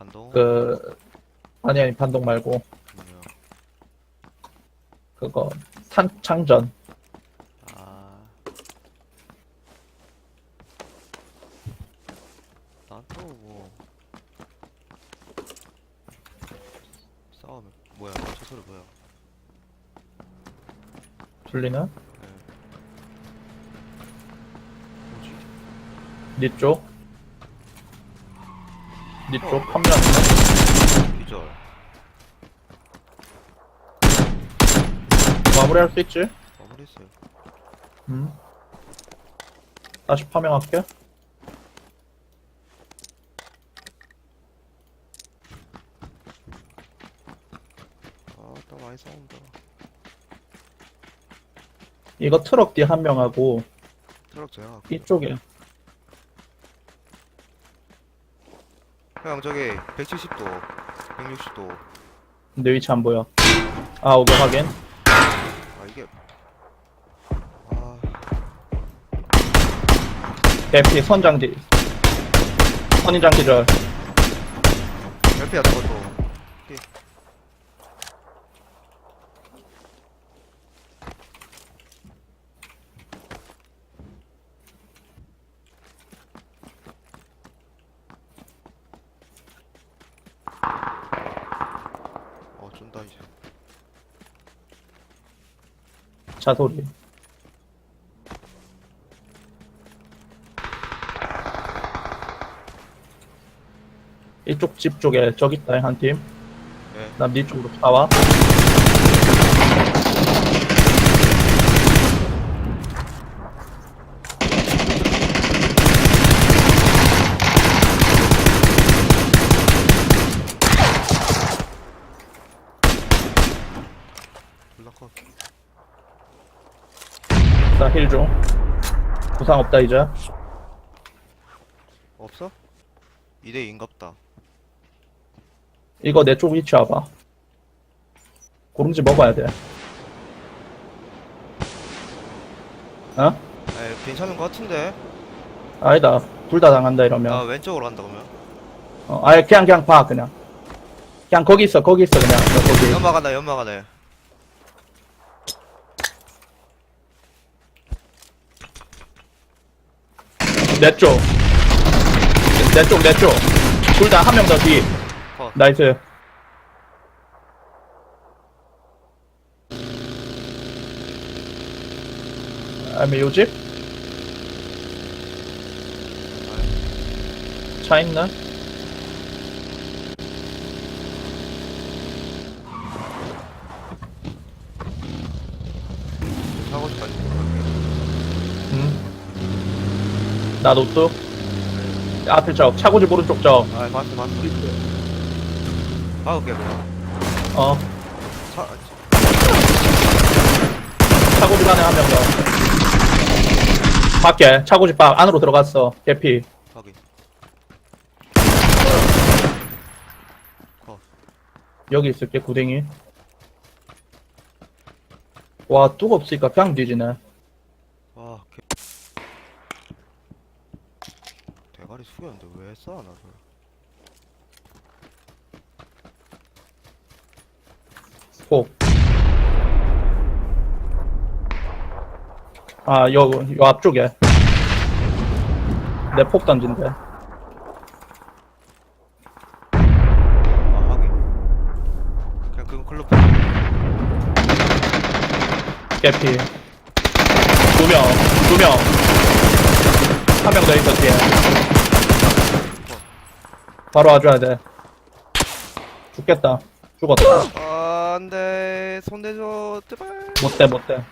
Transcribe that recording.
반동. 그 아니 아니 반동 말고 뭐냐. 그거 탄 창전 아. 난또 뭐. 싸움이 뭐야? 저 소리 뭐야? 들리나? 네. 뭐지? 니쪽 니쪽 판면 있나? 기절. 마무리할 수 있지? 마무리했어요. 음. 다시 파밍할게 아, 또 많이 싸운다. 이거 트럭 뒤 한 명하고 트럭 제가. 이쪽에 형 저기 170도, 160도. 내 위치 안 보여 아 오케이 확인 아 이게. 아, 대피 선장지 선인장 기절 별피야 저것도. 어, 쫀다 이제. 자소리 이쪽 집 쪽에 저기 있다 한 팀 네. 난니 쪽으로 나와 블락컷. 나힐좀 부상 없다 이제 없어? 2대 2인갑다. 이거 내 쪽 위치 와봐 고름지 먹어야 돼 어? 에 괜찮은 것 같은데? 아니다 둘 다 당한다 이러면 나 왼쪽으로 간다 그러면. 어, 아예 그냥 그냥 봐 그냥 그냥 거기 있어 거기 있어 그냥 너 거기 연막 하나, 연막 하나. 내쪽 내쪽 내쪽 둘 다 한 명 더 뒤 컷. 나이스 아니 요집? 차 있나? 사고 싶다니. 응 나도 또 앞에 적 차고집 오른쪽 적 아, 봤어, 봤어. 아홉 개 그냥. 어, 차, 차고집 안에 한 명 더. 밖에, 차고집 밖 안으로 들어갔어. 개피. 확인. 컷. 여기 있을게, 구댕이. 와, 뚝 없으니까 그냥 뒤지네. 와, 개. 대가리 숙였는데 왜 쏴, 나를. 폭. 아, 요, 요 앞쪽에. 내 폭 던진대. 아, 확인. 그냥 그건 클럽. 개피. 두 명, 두 명. 한 명 더 있어, 뒤에. 바로 와줘야 돼. 죽겠다. 죽었다. 아, 안 돼. 손 대줘. 제발. 못돼, 못돼.